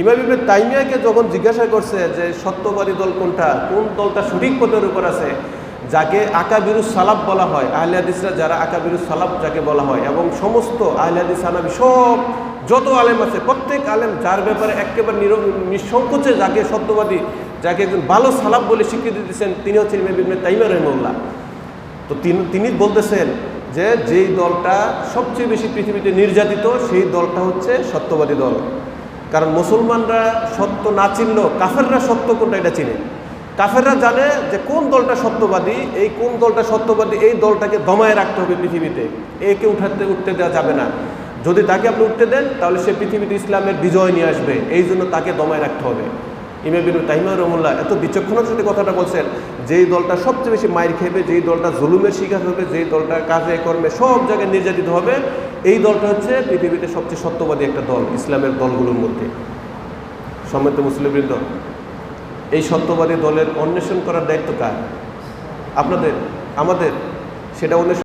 ইমাম ইবনে তাইমিয়াকে যখন জিজ্ঞাসা করছে যে সত্যবাদী দল কোনটা, কোন দলটা সঠিক পথের উপর আছে, যাকে আকাবিরু সালাব বলা হয়, আহলে হাদিসরা যারা আকাবিরু সালাব যাকে বলা হয়, এবং সমস্ত আহলে হাদিস আনাবি সব, যত আলেম আছে, প্রত্যেক আলেম যার ব্যাপারে একেবারে নির নিঃসংকোচে যাকে সত্যবাদী, যাকে একজন ভালো সালাব বলে স্বীকৃতি দিচ্ছেন তিনি হচ্ছেন ইমাম ইবনে তাইমিয়া রহমুল্লাহ তো তিনি তিনি বলতেছেন যে যেই দলটা সবচেয়ে বেশি পৃথিবীতে নির্যাতিত, সেই দলটা হচ্ছে সত্যবাদী দল। কারণ মুসলমানরা সত্য না চিনলেও কাফেররা সত্য কোনটা এটা চিনে। কাফেররা জানে যে কোন দলটা সত্যবাদী, এই কোন দলটা সত্যবাদী, এই দলটাকে দমায় রাখতে হবে পৃথিবীতে। একে উঠাতে, উঠতে দেওয়া যাবে না। যদি তাকে আপনি উঠতে দেন, তাহলে সে পৃথিবীতে ইসলামের বিজয় নিয়ে আসবে। এই জন্য তাকে দমায় রাখতে হবে। ইমে বিন তাহিমা রহমুল্লাহ এত বিচক্ষণের সাথে কথাটা বলছেন, যেই দলটা সবচেয়ে বেশি মায়ের খেবে যেই দলটা জুলুমের শিকার হবে, যেই দলটা কাজে, কর্মে সব জায়গায় নির্যাতিত হবে, এই দলটা হচ্ছে পৃথিবীতে সবচেয়ে সত্যবাদী একটা দল, ইসলামের দলগুলোর মধ্যে। সম্মিত মুসলিমবৃন্দ, এই সত্যবাদী দলের অন্বেষণ করার দায়িত্ব কার? আপনাদের, আমাদের, সেটা অন্বেষণ